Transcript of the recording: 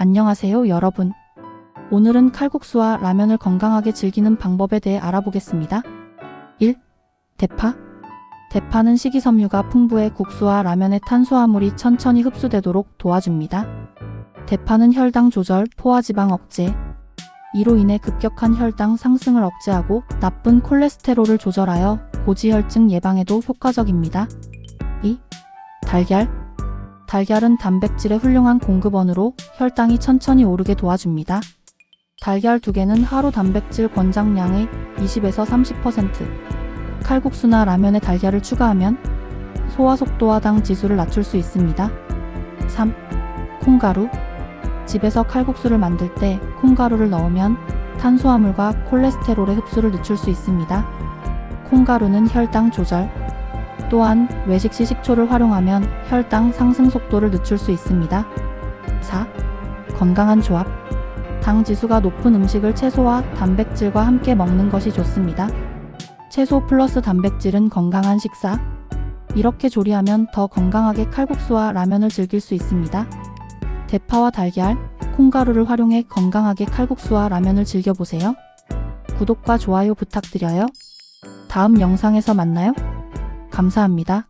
안녕하세요, 여러분. 오늘은 칼국수와 라면을 건강하게 즐기는 방법에 대해 알아보겠습니다. 1. 대파. 대파는 식이섬유가 풍부해 국수와 라면의 탄수화물이 천천히 흡수되도록 도와줍니다. 대파는 혈당 조절, 포화지방 억제, 이로 인해 급격한 혈당 상승을 억제하고 나쁜 콜레스테롤을 조절하여 고지혈증 예방에도 효과적입니다. 2. 달걀. 달걀은 단백질의 훌륭한 공급원으로 혈당이 천천히 오르게 도와줍니다. 달걀 두 개는 하루 단백질 권장량의 20에서 30%, 칼국수나 라면에 달걀을 추가하면 소화 속도와 당 지수를 낮출 수 있습니다. 3. 콩가루. 집에서 칼국수를 만들 때 콩가루를 넣으면 탄수화물과 콜레스테롤의 흡수를 늦출 수 있습니다. 콩가루는 혈당 조절, 또한 외식 시 식초를 활용하면 혈당 상승 속도를 늦출 수 있습니다. 4. 건강한 조합. 당 지수가 높은 음식을 채소와 단백질과 함께 먹는 것이 좋습니다. 채소 플러스 단백질은 건강한 식사. 이렇게 조리하면 더 건강하게 칼국수와 라면을 즐길 수 있습니다. 대파와 달걀, 콩가루를 활용해 건강하게 칼국수와 라면을 즐겨보세요. 구독과 좋아요 부탁드려요. 다음 영상에서 만나요. 감사합니다.